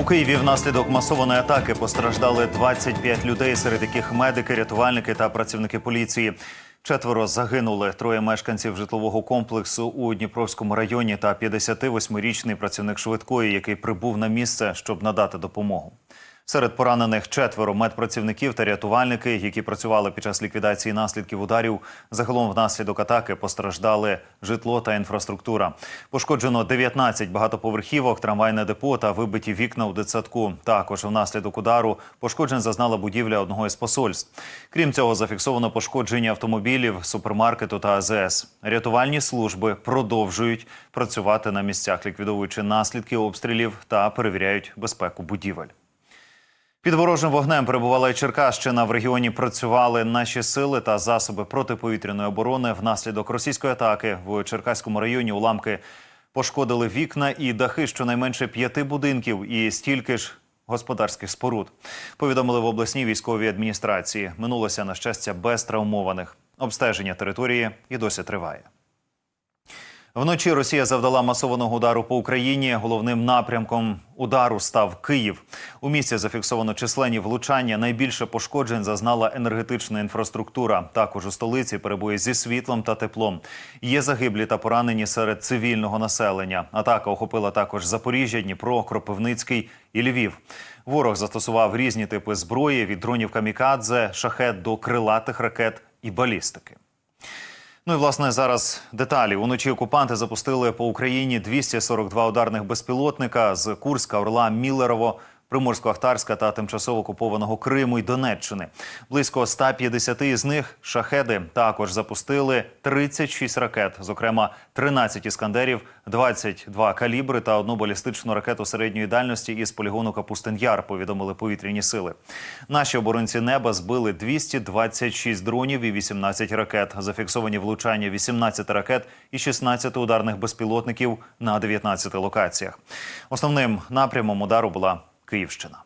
У Києві внаслідок масованої атаки постраждали 25 людей, серед яких медики, рятувальники та працівники поліції. Четверо загинули. Троє мешканців житлового комплексу у Дніпровському районі та 58-річний працівник швидкої, який прибув на місце, щоб надати допомогу. Серед поранених четверо медпрацівників та рятувальники, які працювали під час ліквідації наслідків ударів. Загалом внаслідок атаки постраждали житло та інфраструктура. Пошкоджено 19 багатоповерхівок, трамвайне депо та вибиті вікна у дитсадку. Також внаслідок удару пошкоджень зазнала будівля одного із посольств. Крім цього, зафіксовано пошкодження автомобілів, супермаркету та АЗС. Рятувальні служби продовжують працювати на місцях, ліквідовуючи наслідки обстрілів та перевіряють безпеку будівель. Під ворожим вогнем перебувала і Черкащина. В регіоні працювали наші сили та засоби протиповітряної оборони. Внаслідок російської атаки в Черкаському районі уламки пошкодили вікна і дахи щонайменше п'яти будинків і стільки ж господарських споруд. Повідомили в обласній військовій адміністрації. Минулося на щастя без травмованих. Обстеження території і досі триває. Вночі Росія завдала масованого удару по Україні. Головним напрямком удару став Київ. У місті зафіксовано численні влучання. Найбільше пошкоджень зазнала енергетична інфраструктура. Також у столиці перебої зі світлом та теплом. Є загиблі та поранені серед цивільного населення. Атака охопила також Запоріжжя, Дніпро, Кропивницький і Львів. Ворог застосував різні типи зброї від дронів камікадзе, шахет до крилатих ракет і балістики. Ну і власне зараз деталі. Уночі окупанти запустили по Україні 242 ударних безпілотника з Курська, Орла, Мілерово. Приморсько-Ахтарська та тимчасово окупованого Криму і Донеччини. Близько 150 із них шахеди також запустили 36 ракет, зокрема 13 іскандерів, 22 калібри та одну балістичну ракету середньої дальності із полігону Капустин-Яр, повідомили повітряні сили. Наші оборонці неба збили 226 дронів і 18 ракет. Зафіксовані влучання 18 ракет і 16 ударних безпілотників на 19 локаціях. Основним напрямом удару була Київщина.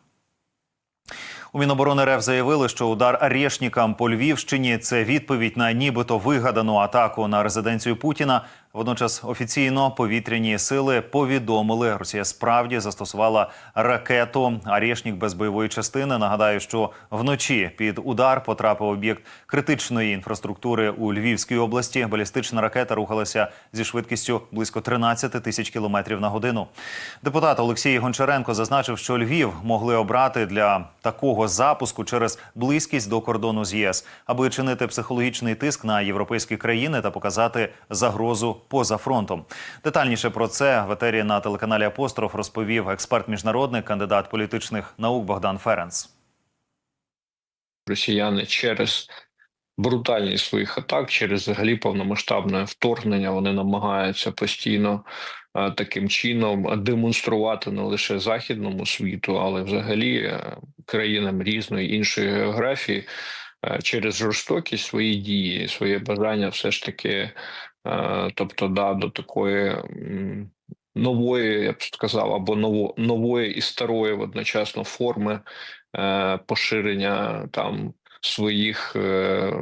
У Міноборони РФ заявили, що удар Арешнікам по Львівщині це відповідь на нібито вигадану атаку на резиденцію Путіна. Водночас офіційно повітряні сили повідомили, Росія справді застосувала ракету Арешнік без бойової частини. Нагадаю, що вночі під удар потрапив об'єкт критичної інфраструктури у Львівській області. Балістична ракета рухалася зі швидкістю близько 13 тисяч кілометрів на годину. Депутат Олексій Гончаренко зазначив, що Львів могли обрати для такого запуску через близькість до кордону з ЄС, аби чинити психологічний тиск на європейські країни та показати загрозу поза фронтом. Детальніше про це в етері на телеканалі Апостроф розповів експерт-міжнародник, кандидат політичних наук Богдан Ференц. Росіяни через брутальність своїх атак, через взагалі повномасштабне вторгнення, вони намагаються постійно е, таким чином демонструвати не лише західному світу, але взагалі е, країнам різної іншої географії е, через жорстокість свої дії, своє бажання все ж таки, тобто, да, до такої. Нової, я б сказав, або ново, нової і старої водночасно форми е, поширення там своїх е,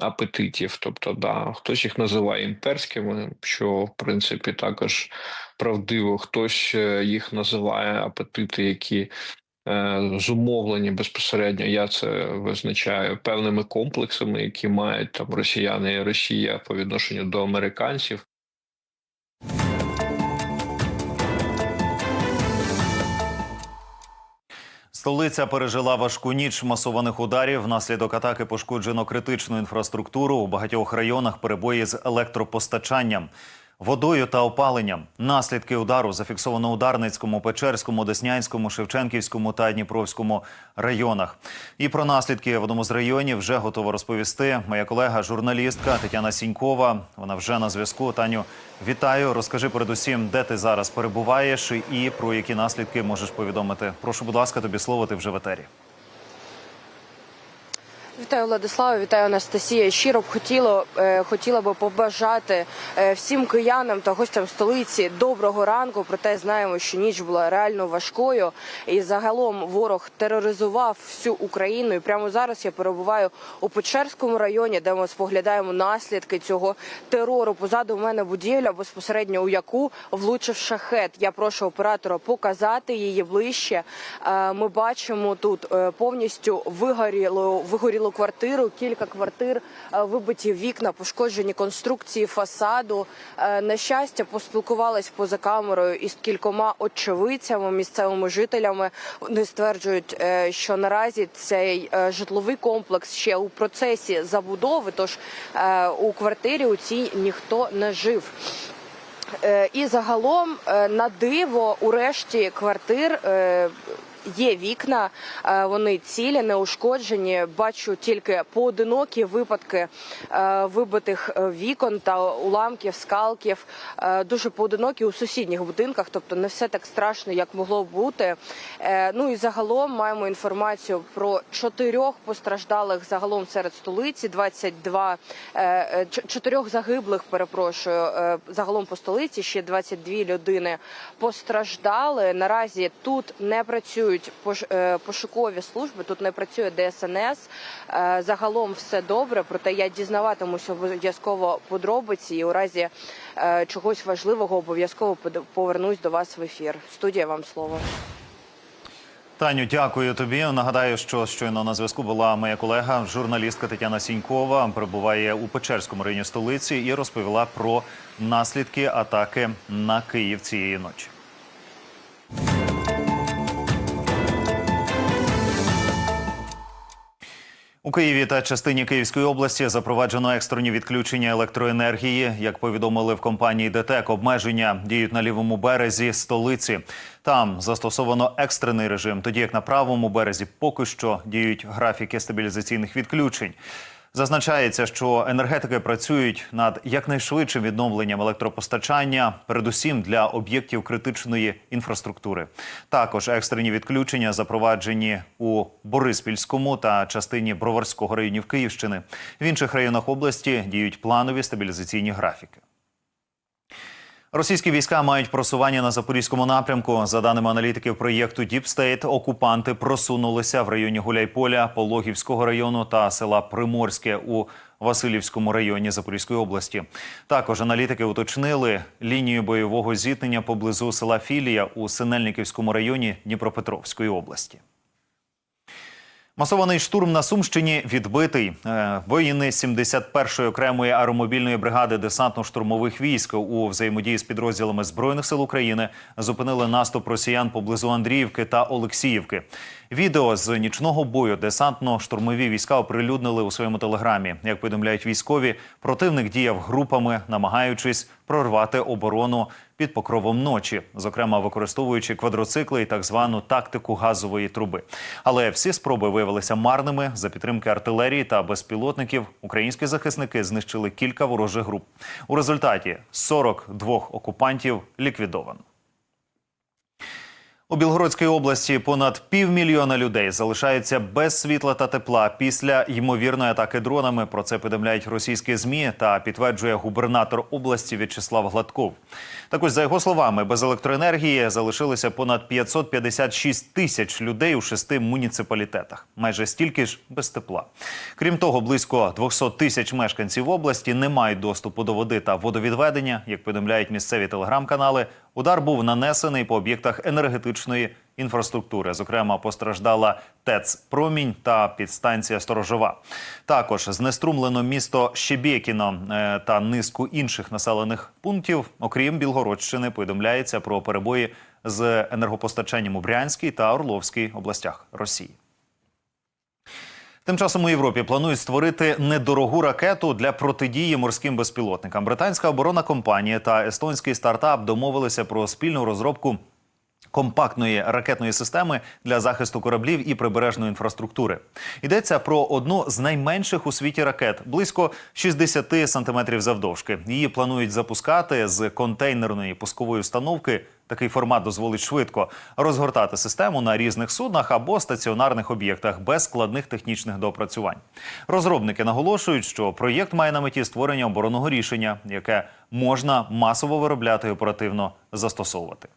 апетитів. Тобто, да, хтось їх називає імперськими, що в принципі також правдиво, хтось е, їх називає апетити, які е, зумовлені безпосередньо. Я це визначаю певними комплексами, які мають там росіяни і Росія по відношенню до американців. Столиця пережила важку ніч масованих ударів. Внаслідок атаки пошкоджено критичну інфраструктуру. У багатьох районах перебої з електропостачанням, водою та опаленням. Наслідки удару зафіксовано у Дарницькому, Печерському, Деснянському, Шевченківському та Дніпровському районах. І про наслідки в одному з районів вже готова розповісти моя колега, журналістка Тетяна Сінькова. Вона вже на зв'язку. Таню, вітаю. Розкажи передусім, де ти зараз перебуваєш і про які наслідки можеш повідомити. Прошу, будь ласка, тобі слово. Ти вже в етері. Вітаю Владислава, вітаю Анастасія. Щиро б хотіло, е, хотіла би побажати е, всім киянам та гостям столиці доброго ранку. Проте знаємо, що ніч була реально важкою, і загалом ворог тероризував всю Україну. І прямо зараз я перебуваю у Печерському районі, де ми споглядаємо наслідки цього терору. Позаду в мене будівля, безпосередньо у яку влучив шахет. Я прошу оператора показати її ближче. Е, Ми бачимо тут повністю вигорілу вигорілу квартиру, кілька квартир, е, вибиті вікна, пошкоджені конструкції фасаду. Е, На щастя, поспілкувалась поза камерою із кількома очевидцями, місцевими жителями. Вони стверджують, е, що наразі цей житловий комплекс ще у процесі забудови. Тож у квартирі у цій ніхто не жив. І загалом на диво у решті квартир. Є вікна, е, вони цілі, неушкоджені. Бачу тільки поодинокі випадки е, вибитих е, вікон та уламків, скалків. Дуже поодинокі у сусідніх будинках, тобто не все так страшно, як могло бути. Ну і загалом маємо інформацію про чотирьох постраждалих загалом серед столиці, 22, е, е, чотирьох загиблих, перепрошую, загалом по столиці ще 22 людини постраждали. Наразі тут не працюють пош- е, пошукові служби, тут не працює ДСНС. Е, Загалом все добре, проте я дізнаватимуся обов'язково подробиці і у разі е, чогось важливого обов'язково повернусь до вас в ефір. Студія вам слово. Таню, дякую тобі. Нагадаю, що щойно на зв'язку була моя колега, журналістка Тетяна Сінькова. Перебуває у Печерському районі столиці і розповіла про наслідки атаки на Київ цієї ночі. У Києві та частині Київської області запроваджено екстрені відключення електроенергії. Як повідомили в компанії ДТЕК, обмеження діють на лівому березі столиці. Там застосовано екстрений режим, тоді як на правому березі поки що діють графіки стабілізаційних відключень. Зазначається, що енергетики працюють над якнайшвидшим відновленням електропостачання, передусім для об'єктів критичної інфраструктури. Також екстрені відключення запроваджені у Бориспільському та частині Броварського районів Київщини. В інших районах області діють планові стабілізаційні графіки. Російські війська мають просування на запорізькому напрямку. За даними аналітиків проєкту State, окупанти просунулися в районі Гуляйполя, Пологівського району та села Приморське у Васильівському районі Запорізької області. Також аналітики уточнили лінію бойового зіткнення поблизу села Філія у Синельниківському районі Дніпропетровської області. Масований штурм на Сумщині відбитий. Е, Воїни 71-ї окремої аеромобільної бригади десантно-штурмових військ у взаємодії з підрозділами збройних сил України зупинили наступ росіян поблизу Андріївки та Олексіївки. Відео з нічного бою десантно-штурмові війська оприлюднили у своєму телеграмі. Як повідомляють військові, противник діяв групами, намагаючись прорвати оборону під покровом ночі, зокрема використовуючи квадроцикли і так звану тактику газової труби. Але всі спроби виявилися марними. За підтримки артилерії та безпілотників українські захисники знищили кілька ворожих груп. У результаті 42 окупантів ліквідовано. У Білгородській області понад півмільйона людей залишаються без світла та тепла після ймовірної атаки дронами. Про це повідомляють російські змі та підтверджує губернатор області В'ячеслав Гладков. Також за його словами, без електроенергії залишилося понад 556 тисяч людей у шести муніципалітетах. Майже стільки ж без тепла. Крім того, близько 200 тисяч мешканців області не мають доступу до води та водовідведення. Як повідомляють місцеві телеграм-канали, удар був нанесений по об'єктах енергетичної інфраструктури. Зокрема, постраждала ТЕЦ Промінь та підстанція Сторожова. Також знеструмлено місто Щебєкіно е, та низку інших населених пунктів. Окрім Білгородщини, повідомляється про перебої з енергопостачанням у Брянській та Орловській областях Росії. Тим часом у Європі планують створити недорогу ракету для протидії морським безпілотникам. Британська оборонна компанія та естонський стартап домовилися про спільну розробку компактної ракетної системи для захисту кораблів і прибережної інфраструктури. Йдеться про одну з найменших у світі ракет, близько 60 сантиметрів завдовжки. Її планують запускати з контейнерної пускової установки Такий формат дозволить швидко розгортати систему на різних суднах або стаціонарних об'єктах без складних технічних доопрацювань. Розробники наголошують, що проєкт має на меті створення оборонного рішення, яке можна масово виробляти і оперативно застосовувати.